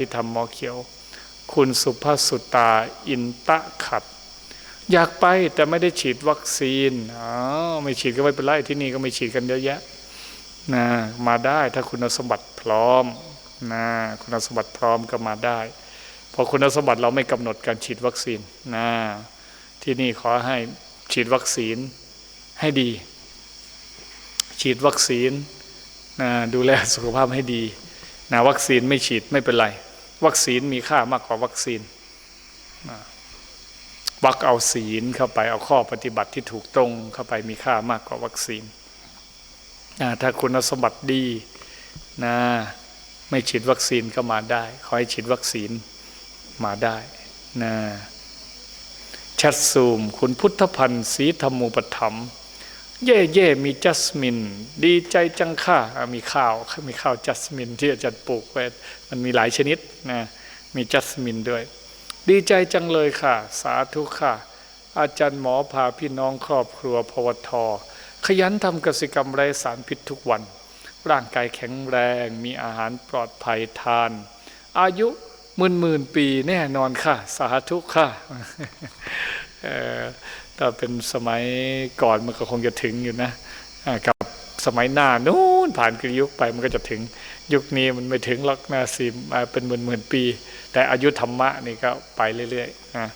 ที่ทำหมอเขียว คุณสุภาสุตาอินตะขัด อยากไปแต่ไม่ได้ฉีดวัคซีนอ๋อไม่ฉีดก็ไม่เป็นไรที่นี่ก็ไม่ฉีดกันเยอะแยะนะมาได้ถ้าคุณสมบัติพร้อมนะคุณสมบัติพร้อมก็มาได้เพราะคุณสมบัติเราไม่กำหนดการฉีดวัคซีนนะที่นี่ขอให้ฉีดวัคซีนให้ดี ฉีดวัคซีนนะดูแลสุขภาพให้ดีนะวัคซีนไม่ฉีดไม่เป็นไร วัคซีนมีค่ามากกว่าวัคซีนวักเอาศีลเข้าไปเอาข้อปฏิบัติที่ถูกตรงเข้าไปมีค่ามากกว่าวัคซีนถ้าคุณสมบัติดีนะไม่ฉีดวัคซีนก็มาได้ขอให้ฉีดวัคซีนมาได้นะแชทซูม คุณพุทธพันธ์ศรีธรรมูปถัมภ์ เย่เย่มีจัสมิน ดีใจจังค่ะมีข้าวมีข้าวจัสมิน ที่อาจารย์ปลูกไว้มันมีหลายชนิดนะมีจัสมินด้วย ดีใจจังเลยค่ะ สาธุค่ะ อาจารย์หมอพาพี่น้องครอบครัวพวทขยันทำกสิกรรมไร้สารพิษทุกวัน ร่างกายแข็งแรง มีอาหารปลอดภัยทาน อายุหมื่นหมื่นปีแน่นอนค่ะ สาธุค่ะ ถ้าเป็นสมัยก่อนมันก็คงจะถึงอยู่นะกับสมัยหน้านู้นผ่านกยุคไปมันก็จะถึง ยุคนี้มันไม่ถึงหรอกนะสิมาเป็นหมื่นหมื่นปี แต่อายุธรรมะนี่ก็ไปเรื่อยๆนะ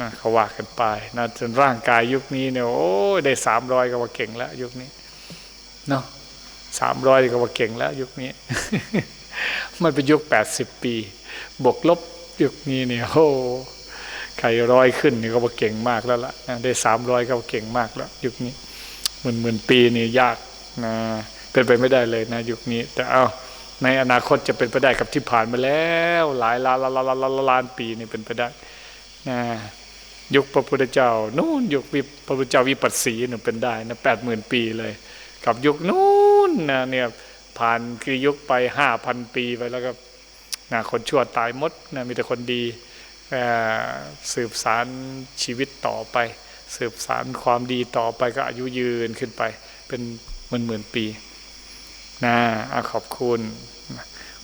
นะเขาว่ากันไปนะจนร่างกายยุคนี้เนี่ยโอ้ได้สามร้อยก็ว่าเก่งแล้ว ยุคนี้เนาะสามร้อยก็ว่าเก่งแล้ว ยุคนี้ มันเป็นยุคแปดสิบปี บวกลบยุคนี้เนี่ยโอ้ ใครร้อยขึ้นนี่ก็ว่าเก่งมากแล้วล่ะได้สามร้อยก็ว่าเก่งมากแล้ว ยุคนี้หมื่นหมื่นปีนี่ยากนะเป็นไปไม่ได้เลยนะยุคนี้ แต่เอาในอนาคตจะเป็นไปได้กับที่ผ่านมาแล้ว หลายล้านล้านล้านล้านล้านปีนี่เป็นไปได้นะยุคพระพุทธเจ้านู่นยุควิพระพุทธเจ้าวิปัสสีนี่เป็นได้นะแปดหมื่นปีเลย กับยุคนู้นนะเนี่ยผ่านคือยุคไปห้าพันปีไปแล้วก็นะคนชั่วตายหมดนะมีแต่คนดี สืบสารชีวิตต่อไป สืบสารความดีต่อไปก็อายุยืนขึ้นไป เป็นหมื่นหมื่นๆปีนะอะขอบคุณ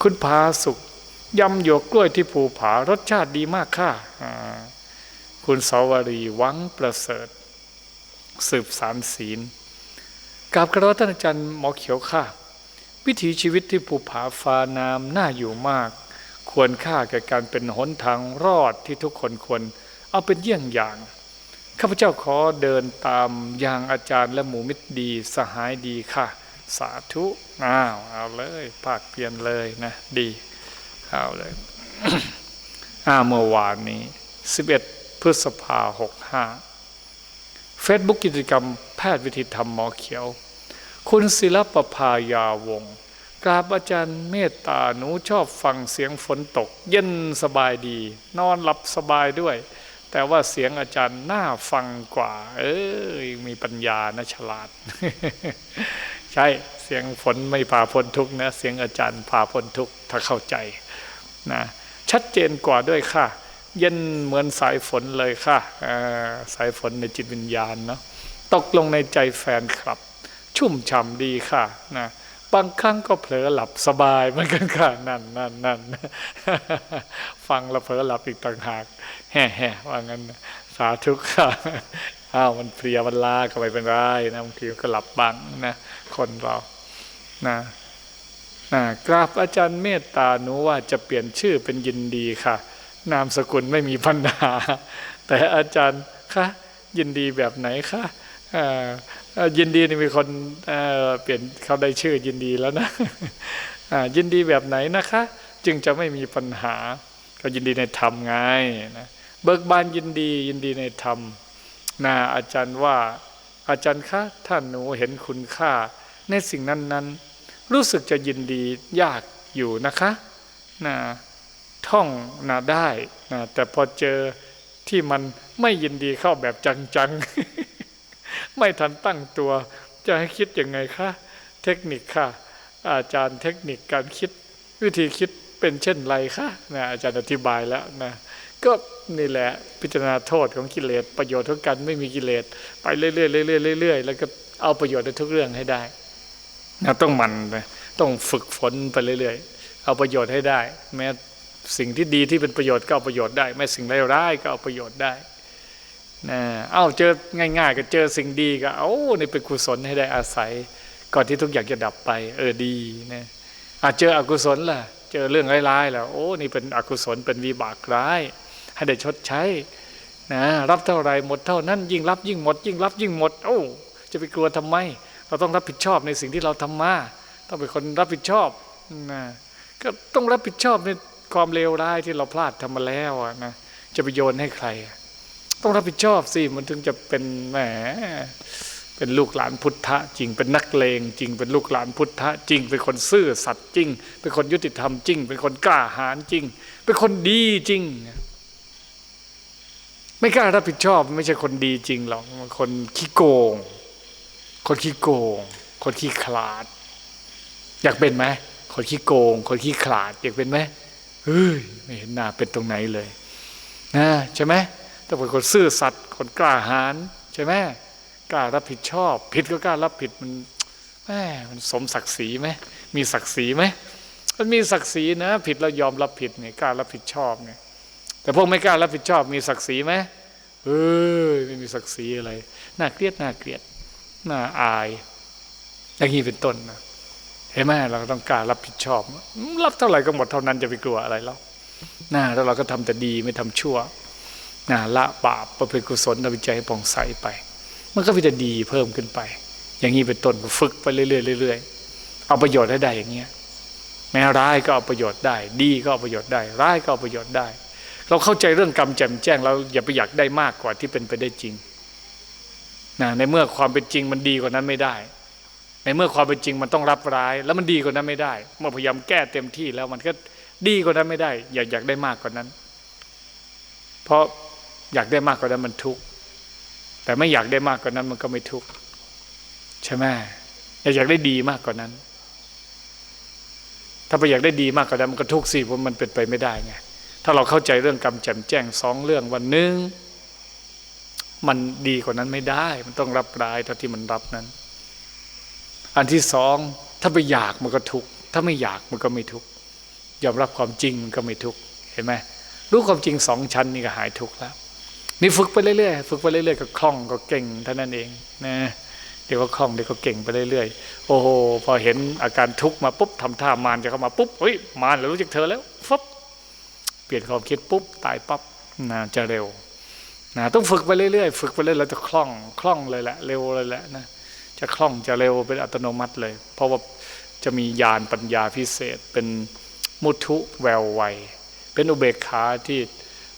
คุณพาสุขยำหยกกล้วยที่ภูผารสชาติดีมากค่ะคุณสาวรีวังประเสริฐ สืบสารศีลกราบกระท่านอาจารย์หมอเขียวค่ะ วิถีชีวิตที่ภูผาฟ้าน้ำน่าอยู่มาก ควรค่าแก่การเป็นหนทางรอดที่ทุกคนควร เอาเป็นเยี่ยงอย่างข้าพเจ้าขอเดินตามอย่างอาจารย์และหมู่มิตรดีสหายดีค่ะ สาธุอ้าวเอาเลยภาคเปลี่ยนเลยนะดีเอาเลยอ้าเมื่อวานนี้ 11 พฤษภาหกห้าเฟซบุ๊กกิจกรรมแพทย์วิธีธรรมหมอเขียว คุณศิลปภายาวงศ์ กราบอาจารย์เมตตาหนูชอบฟังเสียงฝนตก เย็นสบายดี นอนหลับสบายด้วย แต่ว่าเสียงอาจารย์น่าฟังกว่า เอ้ยมีปัญญานะฉลาด ใช่เสียงฝนไม่พาพ้นทุกนะ เสียงอาจารย์พาพ้นทุกถ้าเข้าใจนะชัดเจนกว่าด้วยค่ะ เย็นเหมือนสายฝนเลยค่ะสายฝนในจิตวิญญาณเนาะตกลงในใจแฟนคลับ ชุ่มฉ่ำดีค่ะนะ บางครั้งก็เผลอหลับสบายเหมือนกันค่ะนั่นนั่นนั่นฟังแล้วเผลอหลับอีกต่างหากแห่แห่ว่างั้นสาธุค่ะอ้าวมันเพลียมันลาก็ไม่เป็นไรนะบางทีก็หลับบ้างนะคนเรานะนะกราบอาจารย์เมตตาหนูว่าจะเปลี่ยนชื่อเป็นยินดีค่ะ นามสกุลไม่มีปัญหา แต่อาจารย์คะยินดีแบบไหนคะ ยินดีนี่มีคนเเปลี่ยนเขาได้ชื่อยินดีแล้วนะยินดีแบบไหนนะคะ จึงจะไม่มีปัญหา ก็ยินดีในธรรมไงนะเบิกบานยินดียินดีในธรรมนะอาจารย์ว่าอาจารย์คะท่านหนูเห็นคุณค่า ในสิ่งนั้นๆ รู้สึกจะยินดียากอยู่นะคะนะท่องนะได้นะแต่พอเจอที่มันไม่ยินดีเข้าแบบจังๆ ไม่ทันตั้งตัว จะให้คิดยังไงคะเทคนิคค่ะ อาจารย์เทคนิคการคิดวิธีคิดเป็นเช่นไรคะนะอาจารย์อธิบายแล้วนะก็นี่แหละพิจารณาโทษของกิเลสประโยชน์ของการไม่มีกิเลสไปเรื่อยๆเรื่อยๆเรื่อยๆแล้วก็เอาประโยชน์ในทุกเรื่องให้ได้นะต้องหมันนะต้องฝึกฝนไปเรื่อยๆ เอาประโยชน์ให้ได้ แม้สิ่งที่ดีที่เป็นประโยชน์ก็เอาประโยชน์ได้ไม่สิ่งร้ายๆก็เอาประโยชน์ได้ นะเอ้าเจอง่าย ๆ ก็เจอสิ่งดีก็เอานี่เป็นกุศลให้ได้อาศัย ก่อนที่ทุกอย่างจะดับไป เออดีนะอาจเจออกุศลล่ะ เจอเรื่องร้ายๆแล้วโอ้นี่เป็นอกุศลเป็นวิบากร้าย ให้ได้ชดใช้นะรับเท่าไรหมดเท่านั้นยิ่งรับยิ่งหมด ยิ่งรับยิ่งหมด โอ้จะไปกลัวทำไม เราต้องรับผิดชอบในสิ่งที่เราทำมาต้องเป็นคนรับผิดชอบนะก็ต้องรับผิดชอบในความเลวร้ายที่เราพลาดทำมาแล้วนะจะไปโยนให้ใครอะ ต้องรับผิดชอบสิมันถึงจะเป็นแหมเป็นลูกหลานพุทธะจริงเป็นนักเลงจริงเป็นลูกหลานพุทธะจริง เป็นคนซื่อสัตย์จริง เป็นคนยุติธรรมจริง เป็นคนกล้าหาญจริง เป็นคนดีจริง ไม่กล้ารับผิดชอบ ไม่ใช่คนดีจริงหรอกคนขี้โกง คนขี้โกง คนขี้ขลาด อยากเป็นไหมคนขี้โกง คนขี้ขลาดอยากเป็นไหมเฮ้ยไม่เห็นหน้าเป็นตรงไหนเลยนะใช่ไหม ต้องเป็นคนซื่อสัตย์คนกล้าหาญใช่ไหมกล้ารับผิดชอบ ผิดก็กล้ารับผิดมันแหมมันสมศักดิ์ศรีไหมมีศักดิ์ศรีไหมมันมีศักดิ์ศรีนะ ผิดแล้วยอมรับผิดเนี่ยกล้ารับผิดชอบเนี่ย แต่พวกไม่กล้ารับผิดชอบ มีศักดิ์ศรีไหมเอ้ยไม่มีศักดิ์ศรีอะไรน่าเกลียดน่าเกลียดน่าอายอย่างนี้เป็นต้นนะเห็นไหมเราต้องกล้ารับผิดชอบ รับเท่าไหร่ก็หมดเท่านั้นจะไปกลัวอะไรแล้วนะแล้วเราก็ทำแต่ดีไม่ทำชั่ว นะละบาปประพฤติกุศลทำใจให้ผ่องใสไป มันก็มีแต่ดีเพิ่มขึ้นไป อย่างนี้เป็นต้นฝึกไปเรื่อยๆเรื่อยๆเอาประโยชน์ให้ได้อย่างเงี้ยแม้ร้ายก็เอาประโยชน์ได้ ดีก็เอาประโยชน์ได้ ร้ายก็เอาประโยชน์ได้ เราเข้าใจเรื่องกรรมแจ่มแจ้งเราอย่าไปอยากได้มากกว่าที่เป็นไปได้จริงนะในเมื่อความเป็นจริงมันดีกว่านั้นไม่ได้ ในเมื่อความเป็นจริงมันต้องรับร้าย แล้วมันดีกว่านั้นไม่ได้ เมื่อพยายามแก้เต็มที่แล้วมันก็ดีกว่านั้นไม่ได้ อยากอยากได้มากกว่านั้น เพราะ อยากได้มากกว่านั้นมันทุกข์แต่ไม่อยากได้มากกว่านั้นมันก็ไม่ทุกข์ใช่ไหมอยากอยากได้ดีมากกว่านั้น ถ้าไปอยากได้ดีมากกว่านั้นมันก็ทุกข์สิเพราะมันเป็นไปไม่ได้ไงถ้าเราเข้าใจเรื่องกรรมแจ่มแจ้งสองเรื่องวันหนึ่งมันดีกว่านั้นไม่ได้ มันต้องรับร้ายเท่าที่มันรับนั้น อันที่สองถ้าไปอยากมันก็ทุกข์ถ้าไม่อยากมันก็ไม่ทุกข์ยอมรับความจริงมันก็ไม่ทุกข์เห็นไหมรู้ความจริงสองชั้นนี่ก็หายทุกข์แล้ว นี่ฝึกไปเรื่อยๆฝึกไปเรื่อยๆก็คล่องก็เก่งเท่านั้นเองนะเดี๋ยวก็คล่องเดี๋ยวก็เก่งไปเรื่อยๆ โอ้โหพอเห็นอาการทุกข์มาปุ๊บทำท่ามารจะเข้ามาปุ๊บเฮ้ยมารแล้วรู้จักเธอแล้วฟับเปลี่ยนความคิดปุ๊บตายปั๊บนะจะเร็วนะต้องฝึกไปเรื่อยๆ ฝึกไปเรื่อยๆแล้วจะคล่องคล่องเลยแหละเร็วเลยแหละนะจะคล่องจะเร็วเป็นอัตโนมัติเลย เพราะว่าจะมีญาณปัญญาพิเศษเป็นมุทุแววไวเป็นอุเบกขาที่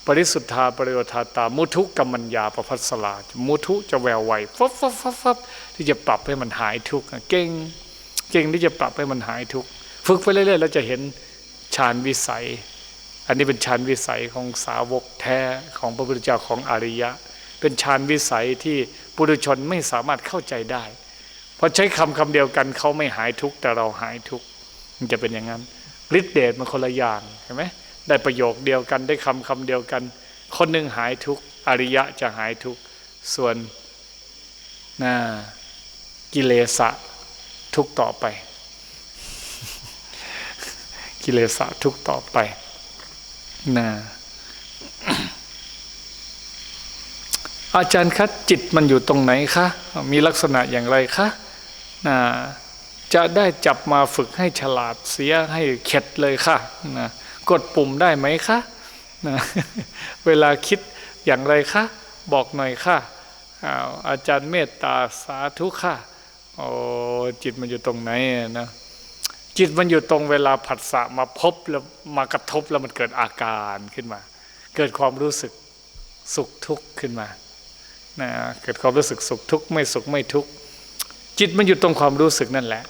ปริสุทธาปริโยธาตา มุทุกรรมัญญาประพัสลา มุทุจะแววไวฟับฟับฟับฟับที่จะปรับให้มันหายทุกข์เก่งเก่งที่จะปรับให้มันหายทุกข์ฝึกไปเรื่อยๆแล้วจะเห็นฌานวิสัย อันนี้เป็นฌานวิสัยของสาวกแท้ของพระพุทธเจ้าของอริยะ เป็นฌานวิสัยที่ปุถุชนไม่สามารถเข้าใจได้พอใช้คำคำเดียวกันเขาไม่หายทุกข์แต่เราหายทุกข์มันจะเป็นอย่างนั้นฤทธิเดชมันคนละอย่างเห็นไหม ได้ประโยคเดียวกันได้คำคำเดียวกัน คนหนึ่งหายทุกอริยะจะหายทุกส่วนนะกิเลสะทุกต่อไป กิเลสะทุกต่อไปนะอาจารย์คะจิตมันอยู่ตรงไหนคะมีลักษณะอย่างไรคะนะจะได้จับมาฝึกให้ฉลาดเสียให้เข็ดเลยค่ะนะ กดปุ่มได้ไหมคะนะเวลาคิดอย่างไรคะ บอกหน่อยค่ะอาอาจารย์เมตตาสาธุค่ะโอ้จิตมันอยู่ตรงไหนนะจิตมันอยู่ตรงเวลาผัสสะมาพบแล้วมากระทบแล้วมันเกิดอาการขึ้นมา เกิดความรู้สึกสุขทุกข์ขึ้นมานะเกิดความรู้สึกสุขทุกข์ไม่สุขไม่ทุกข์จิตมันอยู่ตรงความรู้สึกนั่นแหละ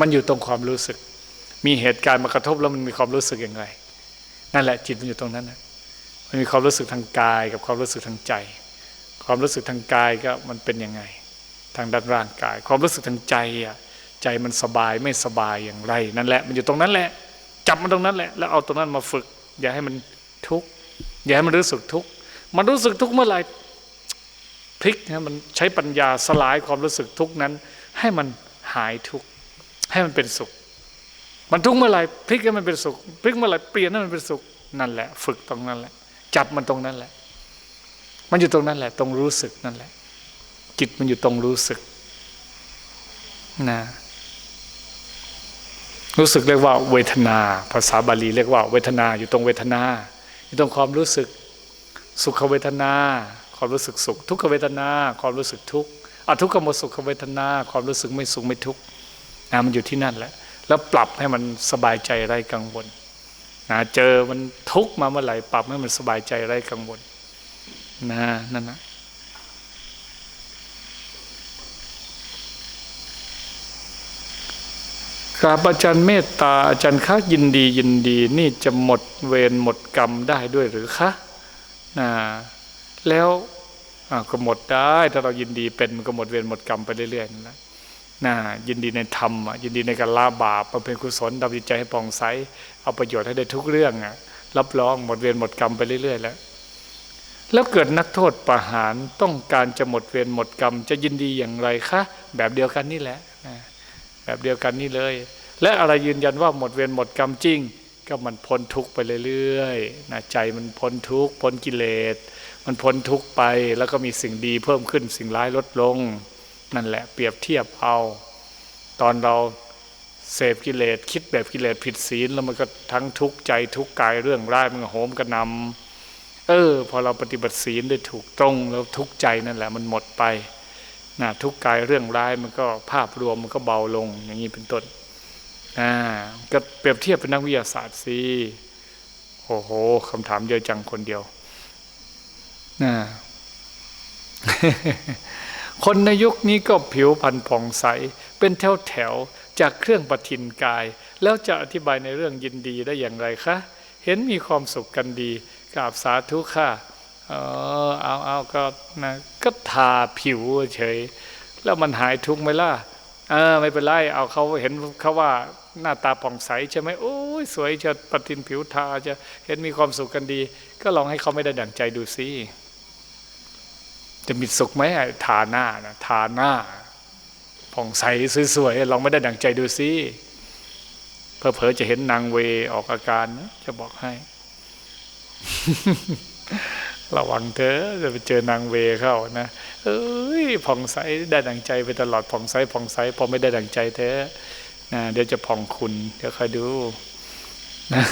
มันอยู่ตรงความรู้สึก มีเหตุการณ์มากระทบแล้วมันมีความรู้สึกอย่างไร นั่นแหละจิตมันอยู่ตรงนั้นนะมันมีความรู้สึกทางกายกับความรู้สึกทางใจ ความรู้สึกทางกายก็มันเป็นยังไง ทางด้านร่างกาย ความรู้สึกทางใจอะใจมันสบายไม่สบายอย่างไร นั่นแหละ มันอยู่ตรงนั้นแหละ จับมันตรงนั้นแหละ แล้วเอาตรงนั้นมาฝึก อย่าให้มันทุกข์อย่าให้มันรู้สึกทุกข์มันรู้สึกทุกข์เมื่อไหร่พลิกนะมันใช้ปัญญาสลายความรู้สึกทุกข์นั้น ให้มันหายทุกข์ให้มันเป็นสุข มันทุกข์เมื่อไหร่พลิกให้มันเป็นสุขพลิกเมื่อไหร่เปลี่ยนให้มันเป็นสุขนั่นแหละ ฝึกตรงนั้นแหละ จับมันตรงนั้นแหละ มันอยู่ตรงนั้นแหละ ตรงรู้สึกนั่นแหละ จิตมันอยู่ตรงรู้สึกนะรู้สึกเรียกว่าเวทนา ภาษาบาลีเรียกว่าเวทนาอยู่ตรงเวทนา อยู่ตรงความรู้สึก สุขเวทนา ความรู้สึกสุข ทุกขเวทนา ความรู้สึกทุกข์อทุกขโมสุขเวทนา ความรู้สึกไม่สุขไม่ทุกข์นะมันอยู่ที่นั่นแหละ แล้วปรับให้มันสบายใจไร้กังวลนะเจอมันทุกข์มาเมื่อไหร่ปรับให้มันสบายใจไร้กังวลนะนั่นนะกราบอาจารย์เมตตาอาจารย์คะยินดียินดีนี่จะหมดเวรหมดกรรมได้ด้วยหรือคะนะแล้วก็หมดได้ ถ้าเรายินดีเป็นมันก็หมดเวรหมดกรรมไปเรื่อยๆนั่นแหละ นะยินดีในธรรมยินดีในการละบาปมาเป็นกุศลทำจิตใจให้ปองใสเอาประโยชน์ให้ได้ทุกเรื่องอะรับรองหมดเวรหมดกรรมไปเรื่อย ๆ แล้ว แล้วเกิดนักโทษประหารต้องการจะหมดเวรหมดกรรม จะยินดีอย่างไรคะแบบเดียวกันนี่แหละนะแบบเดียวกันนี่เลย และอะไรยืนยันว่าหมดเวรหมดกรรมจริง ก็มันพ้นทุกข์ไปเรื่อยๆนะใจมันพ้นทุกข์พ้นกิเลส มันพ้นทุกข์ไปแล้วก็มีสิ่งดีเพิ่มขึ้นสิ่งร้ายลดลง นั่นแหละเปรียบเทียบเอา ตอนเราเสพกิเลสคิดแบบกิเลสผิดศีลแล้วมันก็ทั้งทุกข์ใจทุกข์กายเรื่องร้ายมันก็โหมกระนำเออ พอเราปฏิบัติศีลได้ถูกตรงแล้วทุกข์ใจนั่นแหละมันหมดไปนะทุกข์กายเรื่องร้ายมันก็ภาพรวมมันก็เบาลงอย่างนี้เป็นต้นอ่าก็เปรียบเทียบเป็นนักวิทยาศาสตร์สิโอ้โหคำถามเยอะจังคนเดียวนะ คนในยุคนี้ก็ผิวพรรณผ่องใส เป็นแถวแถวจากเครื่องประทินกาย แล้วจะอธิบายในเรื่องยินดีได้อย่างไรคะ เห็นมีความสุขกันดีกราบสาธุค่ะเออเอาเอาก็นะก็ทาผิวเฉย แล้วมันหายทุกข์ไหมล่ะเออไม่เป็นไรเอาเขาเห็นเขาว่าหน้าตาผ่องใสใช่ไหมโอ้ยสวยจะประทินผิวทาจะเห็นมีความสุขกันดี ก็ลองให้เขาไม่ได้ดั่งใจดูสิ จะมีสุขไหมทาหน้านะทาหน้าผ่องใสสวยๆลองไม่ได้ดังใจดูสิเพอเพอๆจะเห็นนางเวออกอาการนะจะบอกให้ ระวังเธอจะไปเจอนางเวเข้านะเอ้ยผ่องใสได้ดังใจไปตลอดผ่องใสผ่องใสพอไม่ได้ดังใจเธอนะเดี๋ยวจะผ่องคุณเดี๋ยวคอยดูนะ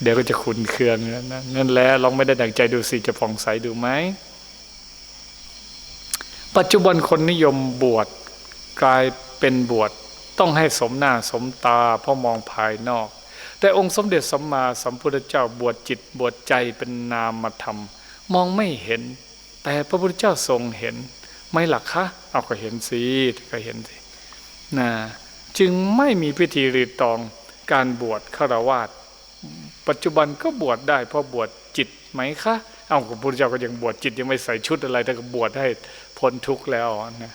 เดี๋ยวก็จะขุนเคืองนะนั่นแหละลองไม่ได้ดั่งใจดูสิจะผ่องใสดูไหม ปัจจุบันคนนิยมบวชกลายเป็นบวชต้องให้สมหน้าสมตาเพราะมองภายนอก แต่องค์สมเด็จสัมมาสัมพุทธเจ้าบวชจิตบวชใจเป็นนามธรรม มองไม่เห็น แต่พระพุทธเจ้าทรงเห็น ไม่หลักคะเอาก็เห็นสิก็เห็นสินะจึงไม่มีพิธีรีตองการบวชฆราวาส ปัจจุบันก็บวชได้เพราะบวชจิตไหมคะเอาพระพุทธเจ้าก็ยังบวชจิตยังไม่ใส่ชุดอะไร แต่ก็บวชให้พ้นทุกข์แล้วนะ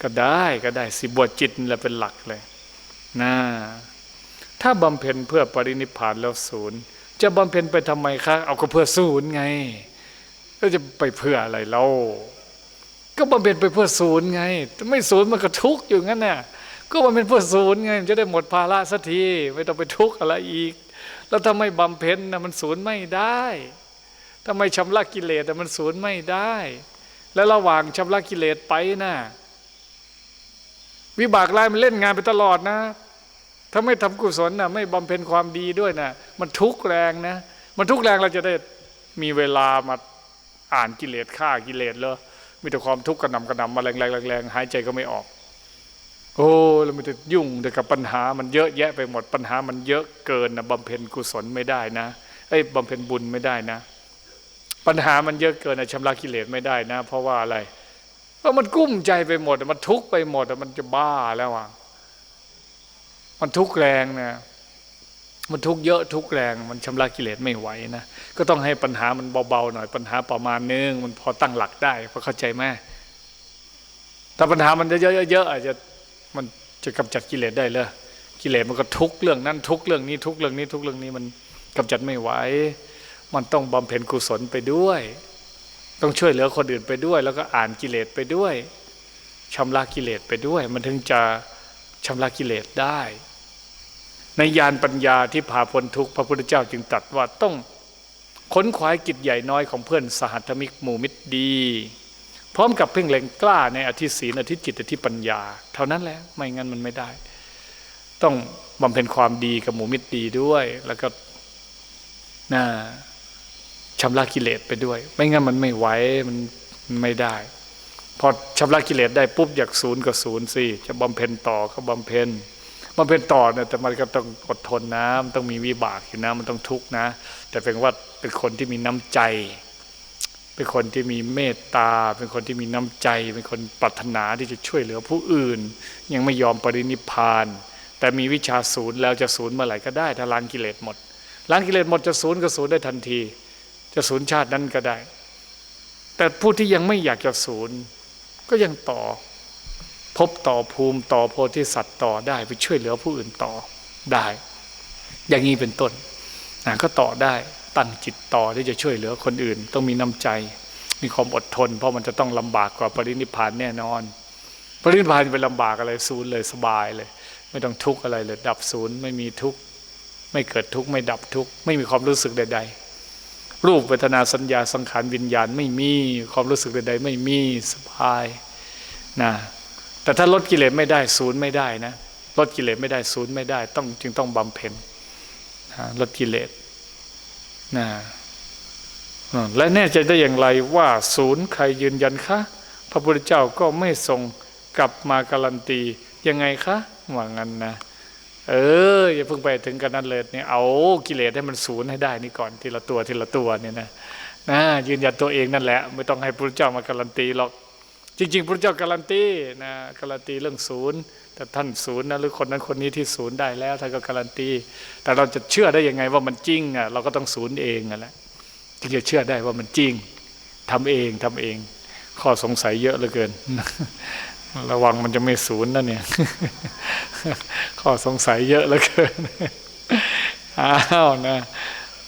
ก็ได้ก็ได้สิบวชจิตนี่แหละเป็นหลักเลยนะถ้าบำเพ็ญเพื่อปรินิพพานแล้วศูนย์ จะบำเพ็ญไปทำไมคะ เอาก็เพื่อศูนย์ไงแล้วจะไปเพื่ออะไรเล่าก็บำเพ็ญไปเพื่อศูนย์ไงไม่ศูนย์มันก็ทุกข์อยู่งั้นน่ะก็บำเพ็ญเพื่อศูนย์ไงจะได้หมดภาระสักทีไม่ต้องไปทุกข์อะไรอีก แล้วถ้าไม่บำเพ็ญนะมันศูนย์ไม่ได้ถ้าไม่ชำระกิเลสแต่มันศูนย์ไม่ได้ แล้วระหว่างชำระกิเลสไปนะวิบากร้ายมันเล่นงานไปตลอดนะ ถ้าไม่ทำกุศลนะไม่บำเพ็ญความดีด้วยนะมันทุกข์แรงนะ มันทุกข์แรงเราจะได้มีเวลามาอ่านกิเลสฆ่ากิเลสเลยมีแต่ความทุกข์กระหน่ำกระหน่ำมาแรงแรงแรงหายใจก็ไม่ออก โอ้แล้วมันจะยุ่งแต่กับปัญหามันเยอะแยะไปหมดปัญหามันเยอะเกินนะบำเพ็ญกุศลไม่ได้นะไอ้บำเพ็ญบุญไม่ได้นะ ปัญหามันเยอะเกินนะชำระกิเลสไม่ได้นะ เพราะว่าอะไรเพราะมันกุ้มใจไปหมด มันทุกข์ไปหมดมันจะบ้าแล้วอะมันทุกข์แรงนะมันทุกข์เยอะทุกข์แรง มันชำระกิเลสไม่ไหวนะก็ต้องให้ปัญหามันเบาๆหน่อยปัญหาประมาณนึงมันพอตั้งหลักได้พอเข้าใจไหมถ้าปัญหามันเยอะๆอาจจะ มันจะกำจัดกิเลสได้เลยกิเลสมันก็ทุกเรื่องนั้นทุกเรื่องนี้ทุกเรื่องนี้ทุกเรื่องนี้มันกำจัดไม่ไหวมันต้องบำเพ็ญกุศลไปด้วย ต้องช่วยเหลือคนอื่นไปด้วย แล้วก็อ่านกิเลสไปด้วยชำระกิเลสไปด้วย มันถึงจะชำระกิเลสได้ ในยานปัญญาที่พาพ้นทุกพระพุทธเจ้าจึงตรัสว่าต้องค้นขวากิจใหญ่น้อยของเพื่อนสหัตมิกหมู่มิตรดี พร้อมกับเพ่งเล็งกล้าในอธิศีลอธิจิตอธิปัญญา เท่านั้นแหละไม่งั้นมันไม่ได้ ต้องบำเพ็ญความดีกับหมู่มิตรดีด้วย แล้วก็น่าชำระกิเลสไปด้วย ไม่งั้นมันไม่ไหวมันไม่ได้ พอชำระกิเลสได้ปุ๊บอยากศูนย์ก็ศูนย์สิจะบำเพ็ญต่อก็บำเพ็ญบำเพ็ญต่อเนี่ยแต่มันก็ต้องอดทนนะมันต้องมีวิบากอยู่นะมันต้องทุกข์นะ แต่เป็นว่าเป็นคนที่มีน้ำใจ เป็นคนที่มีเมตตา เป็นคนที่มีน้ำใจ เป็นคนปรารถนาที่จะช่วยเหลือผู้อื่น ยังไม่ยอมปรินิพพาน แต่มีวิชาศูนย์แล้วจะศูนย์เมื่อไหร่ก็ได้ถ้าล้างกิเลสหมดล้างกิเลสหมดจะศูนย์ก็ศูนย์ได้ทันที จะศูนย์ชาตินั้นก็ได้ แต่ผู้ที่ยังไม่อยากจะศูนย์ก็ยังต่อ พบต่อภูมิต่อโพธิสัตว์ต่อได้ไปช่วยเหลือผู้อื่นต่อได้ อย่างนี้เป็นต้นนะก็ต่อได้ ตั้งจิตต่อที่จะช่วยเหลือคนอื่น ต้องมีน้ำใจ มีความอดทน เพราะมันจะต้องลำบากกว่าปรินิพานแน่นอน ปรินิพานไปลำบากอะไรศูนย์เลยสบายเลย ไม่ต้องทุกข์อะไรเลย ดับศูนย์ไม่มีทุกข์ไม่เกิดทุกข์ไม่ดับทุกข์ไม่มีความรู้สึกใด ๆรูปเวทนาสัญญาสังขารวิญญาณไม่มีความรู้สึกใดๆไม่มีสบายนะแต่ถ้าลดกิเลสไม่ได้ศูนย์ไม่ได้นะลดกิเลสไม่ได้ศูนย์ไม่ได้ ต้องจึงต้องบำเพ็ญนะลดกิเลส นะและแน่ใจได้อย่างไรว่าศูนย์ใครยืนยันคะพระพุทธเจ้าก็ไม่ทรงกลับมาการันตียังไงคะว่างั้นนะเอออย่าเพิ่งไปถึงกันนั้นเลยเนี่ยเอากิเลสให้มันศูนย์ให้ได้นี่ก่อนทีละตัวทีละตัวเนี่ยนะนะยืนยันตัวเองนั่นแหละไม่ต้องให้พระพุทธเจ้ามาการันตีหรอกจริงๆพระพุทธเจ้าการันตีนะการันตีเรื่องศูนย์ แต่ท่านศูนย์นะหรือคนนั้นคนนี้ที่ศูนย์ได้แล้วท่านก็การันตี แต่เราจะเชื่อได้ยังไงว่ามันจริงอะเราก็ต้องศูนย์เองนั่นแหละถึงจะเชื่อได้ว่ามันจริงทำเองทำเอง ข้อสงสัยเยอะเหลือเกิน ระวังมันจะไม่ศูนย์นะเนี่ย ข้อสงสัยเยอะเหลือเกินอ้าวนะ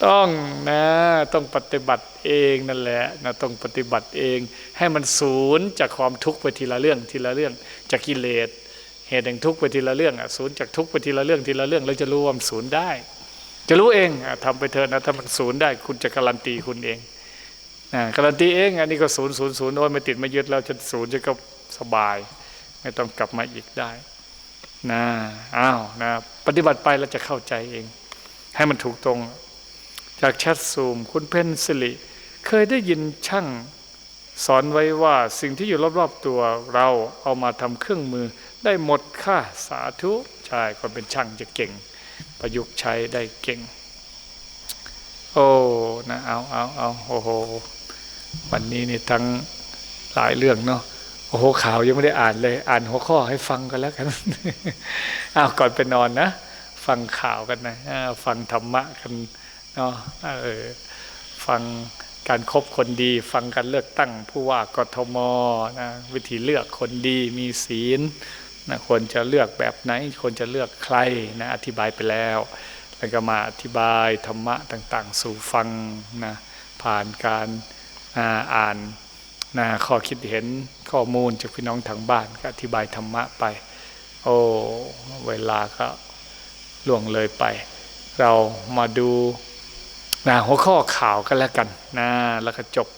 ต้องนะต้องปฏิบัติเองนั่นแหละนะต้องปฏิบัติเอง ให้มันศูนย์จากความทุกข์ไปทีละเรื่องทีละเรื่องจากกิเลส เหตุแห่งทุกข์ไปทีละเรื่องอะศูนย์จากทุกข์ไปทีละเรื่องทีละเรื่องแล้วจะรู้ว่ามันศูนย์ได้ จะรู้เองอะทำไปเถอะนะถ้ามันศูนย์ได้ คุณจะการันตีคุณเองนะการันตีเองอันนี้ก็ศูนย์ศูนย์ศูนย์โอ้ยไม่ติดไม่ยึดแล้วจะศูนย์จะก็สบาย ไม่ต้องกลับมาอีกได้นะอ้าวนะปฏิบัติไปแล้วจะเข้าใจเอง ให้มันถูกตรง จากแชทซูม คุณเพนสิริเคยได้ยินช่างสอนไว้ว่าสิ่งที่อยู่รอบๆตัวเราเอามาทำเครื่องมือ ได้หมดค่าสาธุใช่คนเป็นช่างจะเก่ง ประยุกต์ใช้ได้เก่ง โอ้นะเอาเอาเอาโอ้โหวันนี้นี่ทั้งหลายเรื่องเนาะโอ้โหข่าวยังไม่ได้อ่านเลย อ่านหัวข้อให้ฟังกันแล้วกันเอาก่อนไปนอนนะ ฟังข่าวกันนะฟังธรรมะกันเนาะเออฟังการครบคนดี ฟังการเลือกตั้งผู้ว่ากทมนะวิธีเลือกคนดีมีศีล นะควรจะเลือกแบบไหนควรจะเลือกใครนะอธิบายไปแล้ว แล้วก็มาอธิบายธรรมะต่างๆ สู่ฟังนะผ่านการอ่าอ่านนะข้อคิดเห็นข้อมูลจากพี่น้องทางบ้านก็อธิบายธรรมะไป โอ้เวลาก็ล่วงเลยไป เรามาดูนะหัวข้อข่าวกันแล้วกันนะแล้วก็จบ